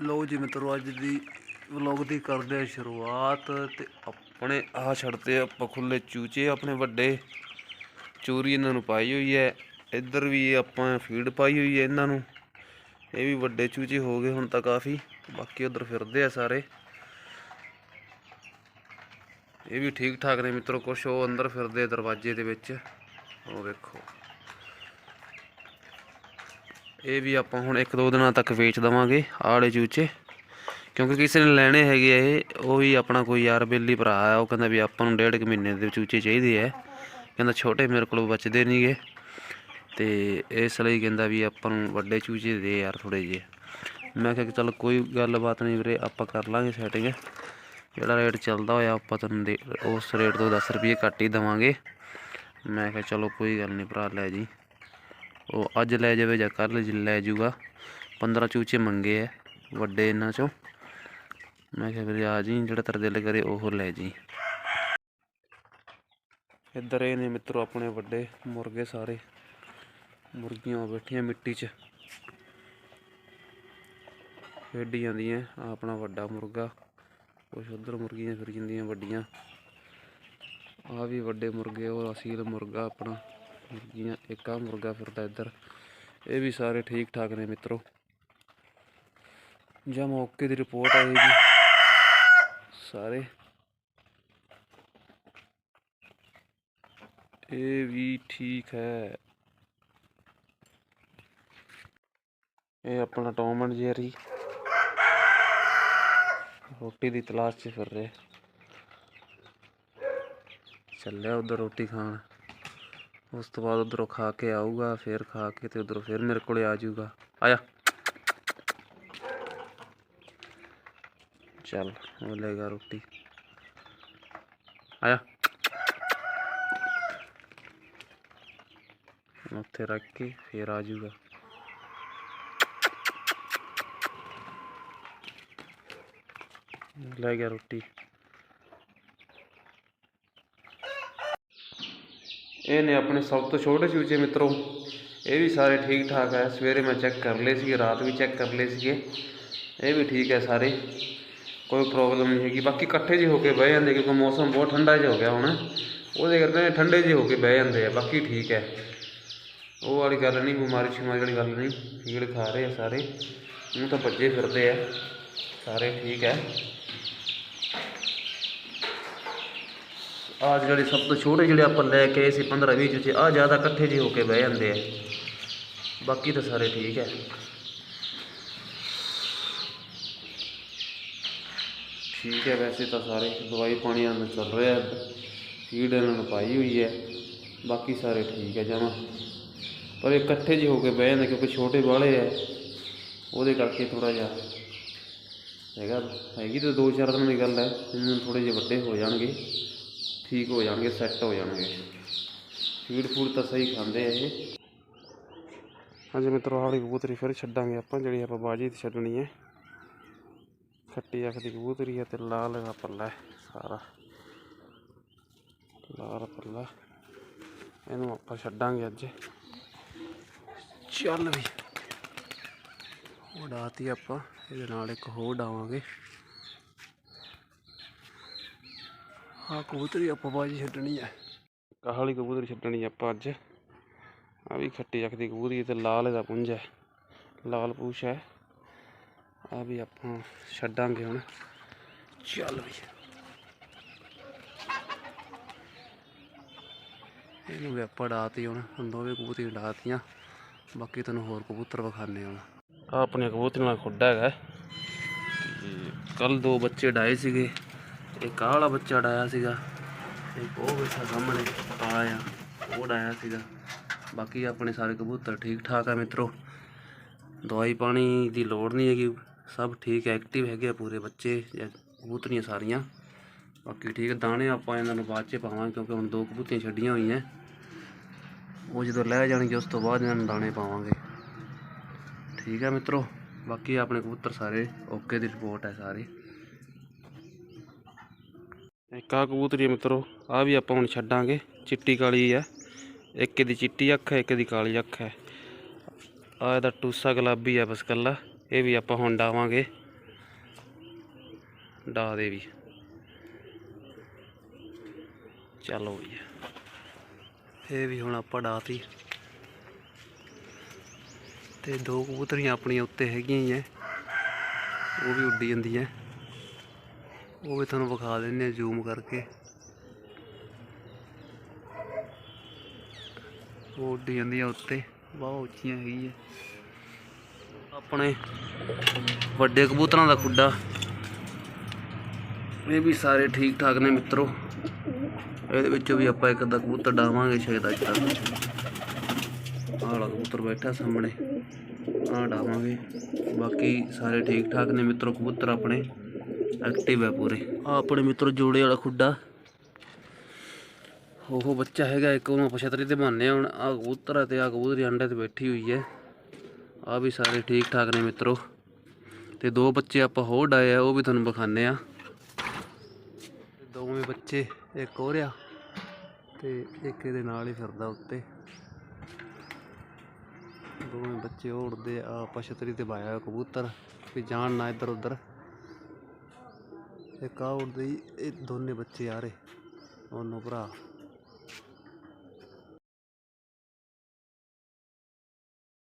ਲਓ ਜੀ ਮਿੱਤਰੋ, ਅੱਜ ਦੀ ਵਲੌਗ ਦੀ ਕਰਦੇ ਆ ਸ਼ੁਰੂਆਤ ਤੇ ਆਪਣੇ ਆਹ ਛੱਡਦੇ ਆਪਾਂ ਖੁੱਲੇ ਚੂਚੇ ਆਪਣੇ ਵੱਡੇ। ਚੋਰੀ ਇਹਨਾਂ ਨੂੰ ਪਾਈ ਹੋਈ ਹੈ। ਇੱਧਰ ਵੀ ਆਪਾਂ ਫੀਡ ਪਾਈ ਹੋਈ ਹੈ ਇਹਨਾਂ ਨੂੰ। ਇਹ ਵੀ ਵੱਡੇ ਚੂਚੇ ਹੋ ਗਏ ਹੁਣ ਤਾਂ ਕਾਫੀ। ਬਾਕੀ ਉਧਰ ਫਿਰਦੇ ਆ ਸਾਰੇ। ਇਹ ਵੀ ਠੀਕ ਠਾਕ ਨੇ ਮਿੱਤਰੋ, ਕੁਛ ਉਹ ਅੰਦਰ ਫਿਰਦੇ ਦਰਵਾਜ਼ੇ ਦੇ ਵਿੱਚ। ਉਹ ਵੇਖੋ। ਇਹ ਵੀ ਆਪਾਂ ਹੁਣ ਇੱਕ ਦੋ ਦਿਨਾਂ ਤੱਕ ਵੇਚ ਦਵਾਂਗੇ ਆਲੇ ਚੂਚੇ। ਕਿਉਂਕਿ ਕਿਸੇ ਨੇ ਲੈਣੇ ਹੈਗੇ ਆ ਇਹ, ਉਹ ਵੀ ਆਪਣਾ ਕੋਈ ਯਾਰ ਬੇਲੀ ਭਰਾ ਆ, ਉਹ ਕਹਿੰਦਾ ਵੀ ਆਪਾਂ ਨੂੰ ਡੇਢ ਕੁ ਮਹੀਨੇ ਦੇ ਚੂਚੇ ਚਾਹੀਦੇ ਆ। ਕਹਿੰਦਾ ਛੋਟੇ ਮੇਰੇ ਕੋਲ ਬਚਦੇ ਨਹੀਂਗੇ ਤੇ ਇਸ ਲਈ ਕਹਿੰਦਾ ਵੀ ਆਪਾਂ ਨੂੰ ਵੱਡੇ ਚੂਚੇ ਦੇ ਯਾਰ ਥੋੜੇ ਜਿਹੇ। ਮੈਂ ਕਿਹਾ ਕਿ ਚੱਲ ਕੋਈ ਗੱਲਬਾਤ ਨਹੀਂ ਵੀਰੇ, ਆਪਾਂ ਕਰ ਲਾਂਗੇ ਸੈਟਿੰਗ ਜਿਹੜਾ ਰੇਟ ਚੱਲਦਾ ਹੋਇਆ ਆਪਾਂ ਤੁਹਾਨੂੰ ਦੇ, ਉਸ ਰੇਟ ਤੋਂ 10 ਰੁਪਏ ਘੱਟ ਹੀ ਦਵਾਂਗੇ। ਮੈਂ ਕਿਹਾ ਚਲੋ ਕੋਈ ਗੱਲ ਨਹੀਂ ਭਰਾ, ਲੈ ਜੀ। ਉਹ ਅੱਜ ਲੈ ਜਾਵੇ ਜਾਂ ਕੱਲ ਲੈ ਜਾਊਗਾ। 15 ਚੂਚੇ ਮੰਗੇ ਐ, ਵੱਡੇ ਇਹਨਾਂ ਚੋਂ। ਮੈਂ ਕਿਹਾ ਵੀਰੇ ਆ ਜੀ, ਜਿਹੜਾ ਤੇਰਾ ਦਿਲ ਕਰੇ ਉਹ ਲੈ ਜੀ। ਇੱਧਰ ਇਹ ਨੇ ਮਿੱਤਰੋ ਆਪਣੇ ਵੱਡੇ ਮੁਰਗੇ ਸਾਰੇ। ਮੁਰਗੀਆਂ ਬੈਠੀਆਂ ਮਿੱਟੀ 'ਚ। ਖੇਡੀ ਜਾਂਦੀਆਂ, ਆਹ ਆਪਣਾ ਵੱਡਾ ਮੁਰਗਾ। ਕੁਛ ਉਧਰ ਮੁਰਗੀਆਂ ਫਿਰ ਜਾਂਦੀਆਂ ਵੱਡੀਆਂ। ਆ ਵੀ ਵੱਡੇ ਮੁਰਗੇ ਉਹ ਅਸੀਲ ਮੁਰਗਾ ਆਪਣਾ। ਮੁਰਗੀਆਂ ਇੱਕ ਆ ਮੁਰਗਾ ਫਿਰਦਾ ਇੱਧਰ। ਇਹ ਵੀ ਸਾਰੇ ਠੀਕ ਠਾਕ ਨੇ ਮਿੱਤਰੋ। ਜਾਂ ਮੌਕੇ ਦੀ ਰਿਪੋਰਟ ਆਏਗੀ ਸਾਰੇ। ਇਹ ਵੀ ਠੀਕ ਹੈ। ਇਹ ਆਪਣਾ ਟੌਮ ਐਂਡ ਜੈਰੀ। ਰੋਟੀ ਦੀ ਤਲਾਸ਼ 'ਚ ਫਿਰ ਰਹੇ। ਚੱਲਿਆ ਉਧਰ ਰੋਟੀ ਖਾਣ। ਉਸ ਤੋਂ ਬਾਅਦ ਉਧਰੋਂ ਖਾ ਕੇ ਆਊਗਾ ਫਿਰ ਖਾ ਕੇ ਤੇ ਉਧਰੋਂ ਫਿਰ ਮੇਰੇ ਕੋਲੇ ਆ ਜਾਊਗਾ ਆਇਆ ਚੱਲ ਉਹ ਲੈਗਾ ਰੋਟੀ ਆਇਆ ਉੱਥੇ ਰੱਖ ਕੇ ਫਿਰ ਆ ਜਾਊਗਾ ਲੈ ਗਿਆ ਰੋਟੀ ਇਹ ਨੇ ਆਪਣੇ ਸਭ ਤੋਂ ਛੋਟੇ ਚੂਚੇ ਮਿੱਤਰੋ ਇਹ ਵੀ ਸਾਰੇ ਠੀਕ ਠਾਕ ਹੈ ਸਵੇਰੇ ਮੈਂ ਚੈੱਕ ਕਰ ਲਏ ਸੀ ਰਾਤ ਵੀ ਚੈੱਕ ਕਰ ਲਏ ਸੀਗੇ ਇਹ ਵੀ ਠੀਕ ਹੈ ਸਾਰੇ ਕੋਈ ਪ੍ਰੋਬਲਮ ਨਹੀਂ ਹੈਗੀ ਬਾਕੀ ਇਕੱਠੇ ਜਿਹੇ ਹੋ ਕੇ ਬਹਿ ਜਾਂਦੇ ਕਿਉਂਕਿ ਮੌਸਮ ਬਹੁਤ ਠੰਡਾ ਜਿਹਾ ਹੋ ਗਿਆ ਹੁਣ ਉਹਦੇ ਕਰਕੇ ਠੰਡੇ ਜਿਹੇ ਹੋ ਕੇ ਬਹਿ ਜਾਂਦੇ ਆ ਬਾਕੀ ਠੀਕ ਹੈ ਉਹ ਵਾਲੀ ਗੱਲ ਨਹੀਂ ਬਿਮਾਰੀ ਸ਼ਿਮਾਰੀ ਵਾਲੀ ਗੱਲ ਨਹੀਂ ਫੀਡ ਖਾ ਰਹੇ ਆ ਸਾਰੇ ਉਹ ਤਾਂ ਭੱਜੇ ਫਿਰਦੇ ਆ ਸਾਰੇ ਠੀਕ ਹੈ ਆ ਜਿਹੜੇ ਸਭ ਤੋਂ ਛੋਟੇ ਜਿਹੜੇ ਆਪਾਂ ਲੈ ਕੇ ਆਏ ਸੀ 15 20 ਚੂਚੇ ਆ ਜ਼ਿਆਦਾ ਇਕੱਠੇ ਜਿਹੇ ਹੋ ਕੇ ਬਹਿ ਜਾਂਦੇ ਆ। ਬਾਕੀ ਤਾਂ ਸਾਰੇ ਠੀਕ ਹੈ। ਠੀਕ ਹੈ, ਵੈਸੇ ਤਾਂ ਸਾਰੇ ਦਵਾਈ ਪਾਣੀ ਨਾਲ ਚੱਲ ਰਿਹਾ ਫੀਡ ਇਹਨਾਂ ਨੂੰ ਪਾਈ ਹੋਈ ਹੈ। ਬਾਕੀ ਸਾਰੇ ਠੀਕ ਹੈ, ਜਮਾ। ਪਰ ਇਹ ਇਕੱਠੇ ਜਿਹੇ ਹੋ ਕੇ ਬਹਿ ਜਾਂਦੇ ਕਿਉਂਕਿ ਛੋਟੇ ਵਾਲੇ ਆ ਉਹਦੇ ਕਰਕੇ ਥੋੜਾ ਜਿਹਾ ਹੈਗਾ, ਹੈਗੀ ਤਾਂ ਦੋ ਚਾਰ ਦਿਨਾਂ ਦੀ ਗੱਲ ਹੈ। ਇਹਨਾਂ ਥੋੜੇ ਜਿਹੇ ਵੱਡੇ ਹੋ ਜਾਣਗੇ। ਠੀਕ ਹੋ ਜਾਣਗੇ ਸੈੱਟ ਹੋ ਜਾਣਗੇ। ਫੀਡ ਫੂਡ ਤਾਂ ਸਹੀ ਖਾਂਦੇ ਆ ਇਹ। ਹਾਂਜੀ ਮਿੱਤਰੋ ਵਾਲੀ ਕਬੂਤਰੀ ਫਿਰ ਛੱਡਾਂਗੇ ਆਪਾਂ, ਜਿਹੜੀ ਆਪਾਂ ਬਾਜੀ ਤੇ ਛੱਡਣੀ ਹੈ। ਖੱਟੀ ਅੱਖ ਦੀ ਕਬੂਤਰੀ ਹੈ ਤੇ ਲਾਲ ਦਾ ਪੱਲਾ ਸਾਰਾ। ਲਾਲ ਪੱਲਾ। ਇਹਨੂੰ ਆਪਾਂ ਛੱਡਾਂਗੇ ਅੱਜ। ਚੱਲ ਵੀ। ਉਡਾਤੀ ਆਪਾਂ, ਇਹਦੇ ਨਾਲ ਇੱਕ ਹੋਰ ਡਾਵਾਂਗੇ। ਹਾਂ ਕਬੂਤਰੀ ਆਪਾਂ ਬਾਜੀ ਛੱਡਣੀ ਹੈ ਕਾਹਲੀ ਕਬੂਤਰੀ ਛੱਡਣੀ ਆਪਾਂ ਅੱਜ? ਆ ਵੀ ਖੱਟੀ ਅੱਖ ਕਬੂਤਰੀ ਤੇ ਲਾਲ ਇਹਦਾ ਪੁੰਜ ਹੈ। ਲਾਲ ਪੂਛ ਹੈ। ਆ ਵੀ ਆਪਾਂ ਛੱਡਾਂਗੇ ਹੁਣ। ਚੱਲ ਵੀ ਇਹਨੂੰ ਵੀ ਆਪਾਂ ਡਾਤੀ ਹੁਣ। ਹੁਣ ਦੋਵੇਂ ਕਬੂਤਰੀ ਡਾਤੀਆਂ। ਬਾਕੀ ਤੁਹਾਨੂੰ ਹੋਰ ਕਬੂਤਰ ਵਿਖਾਣੇ ਹੁਣ। ਆ ਆਪਣੀਆਂ ਕਬੂਤਰੀਆਂ ਨਾਲ ਖੁੱਡਾ ਹੈਗਾ। ਕੱਲ ਦੋ ਬੱਚੇ ਡਾਏ ਸੀਗੇ। ਇੱਕ ਆਹ ਵਾਲਾ ਬੱਚਾ ਡਾਇਆ ਸੀਗਾ। ਇੱਕ ਉਹ ਬੈਠਾ ਸਾਹਮਣੇ ਆਇਆ, ਉਹ ਡਾਇਆ ਸੀਗਾ। ਬਾਕੀ ਆਪਣੇ ਸਾਰੇ ਕਬੂਤਰ ਠੀਕ ਠਾਕ ਆ ਮਿੱਤਰੋ। ਦਵਾਈ ਪਾਣੀ ਦੀ ਲੋੜ ਨਹੀਂ ਹੈਗੀ, ਸਭ ਠੀਕ ਐਕਟਿਵ ਹੈਗੇ ਆ ਪੂਰੇ ਬੱਚੇ ਜਾਂ ਕਬੂਤਰੀਆਂ ਸਾਰੀਆਂ। ਬਾਕੀ ਠੀਕ ਦਾਣੇ ਆਪਾਂ ਇਹਨਾਂ ਨੂੰ ਬਾਅਦ ਚ ਪਾਵਾਂਗੇ ਕਿਉਂਕਿ ਹੁਣ ਦੋ ਕਬੂਤਰੀਆਂ ਛੱਡੀਆਂ ਹੋਈਆਂ। ਉਹ ਜਦੋਂ ਲੈ ਜਾਣਗੇ, ਉਸ ਤੋਂ ਬਾਅਦ ਇਹਨਾਂ ਨੂੰ ਦਾਣੇ ਪਾਵਾਂਗੇ। ਠੀਕ ਹੈ ਮਿੱਤਰੋ, ਬਾਕੀ ਆਪਣੇ ਕਬੂਤਰ ਸਾਰੇ ਓਕੇ ਦੀ ਰਿਪੋਰਟ ਹੈ ਸਾਰੇ। ਇੱਕ ਆ ਕਬੂਤਰੀ ਹੈ ਮਿੱਤਰੋ? ਆ ਵੀ ਆਪਾਂ ਹੁਣ ਛੱਡਾਂਗੇ। ਚਿੱਟੀ ਕਾਲੀ ਆ। ਇੱਕ ਦੀ ਚਿੱਟੀ ਅੱਖ ਹੈ, ਇੱਕ ਦੀ ਕਾਲੀ ਅੱਖ ਹੈ। ਆ ਇਹਦਾ ਟੂਸਾ ਗੁਲਾਬੀ ਹੈ ਬਸ ਕੱਲਾ। ਇਹ ਵੀ ਆਪਾਂ ਹੁਣ ਡਾਵਾਂਗੇ। ਡਾ ਦੇ ਵੀ। ਚਲੋ ਜੀ ਇਹ ਵੀ ਹੁਣ ਆਪਾਂ ਡਾਤੀ। ਤੇ ਦੋ ਕਬੂਤਰੀਆਂ ਆਪਣੀਆਂ ਉੱਤੇ ਹੈਗੀਆਂ ਹੀ ਐ। ਉਹ ਵੀ ਉੱਡੀ ਜਾਂਦੀਆਂ। ਉਹ ਵੀ ਤੁਹਾਨੂੰ ਵਿਖਾ ਦਿੰਨੇ ਆ ਜ਼ੂਮ ਕਰਕੇ। ਉਹ ਜਾਂਦੀ ਜਾਂਦੀਆਂ ਉੱਤੇ ਬਹੁਤ ਉੱਚੀਆਂ ਹੈਗੀਆਂ। ਆਪਣੇ ਵੱਡੇ ਕਬੂਤਰਾਂ ਦਾ ਖੁੱਡਾ। ਇਹ ਵੀ ਸਾਰੇ ਠੀਕ ਠਾਕ ਨੇ ਮਿੱਤਰੋ। ਇਹਦੇ ਵਿੱਚੋਂ ਵੀ ਆਪਾਂ ਇੱਕ ਅੱਧਾ ਕਬੂਤਰ ਡਾਵਾਂਗੇ ਸ਼ਾਇਦ ਅੱਜ ਤੱਕ ਆਹ ਕਬੂਤਰ ਬੈਠਾ ਸਾਹਮਣੇ। ਆ ਡਾਵਾਂਗੇ। ਬਾਕੀ ਸਾਰੇ ਠੀਕ ਠਾਕ ਨੇ ਮਿੱਤਰੋ ਕਬੂਤਰ ਆਪਣੇ। ਐਕਟਿਵ ਹੈ ਪੂਰੇ। ਆ ਆਪਣੇ ਮਿੱਤਰ ਜੋੜੇ ਵਾਲਾ ਖੁੱਡਾ। ਉਹ ਬੱਚਾ ਹੈਗਾ ਇੱਕ, ਉਹਨੂੰ ਆਪਾਂ ਤੇ ਬੰਨ੍ਹਦੇ ਹਾਂ। ਹੁਣ ਆ ਕਬੂਤਰ ਆ ਤੇ ਆ ਕਬੂਤਰੀ ਅੰਡੇ ਤੇ ਬੈਠੀ ਹੋਈ ਹੈ। ਆ ਵੀ ਸਾਰੇ ਠੀਕ ਠਾਕ ਨੇ ਮਿੱਤਰੋ। ਤੇ ਦੋ ਬੱਚੇ ਆਪਾਂ ਹੋਰ ਡਾਏ ਆ, ਉਹ ਵੀ ਤੁਹਾਨੂੰ ਵਿਖਾਣੇ ਆ ਦੋਵੇਂ ਬੱਚੇ, ਇੱਕ ਹੋ ਰਿਹਾ ਤੇ ਇੱਕ ਇਹਦੇ ਨਾਲ ਹੀ ਫਿਰਦਾ ਉੱਤੇ। ਦੋਵੇਂ ਬੱਚੇ ਉਹ ਉੜਦੇ ਆ ਆਪਾਂ ਤੇ ਪਾਇਆ ਕਬੂਤਰ। ਵੀ ਜਾਣ ਨਾ ਇੱਧਰ ਉੱਧਰ ਇੱਕ ਆ ਉੜਦੇ ਈ, ਇਹ ਦੋਨੇ ਬੱਚੇ ਆ ਰਹੇ ਉਹਨੂੰ ਭਰਾ।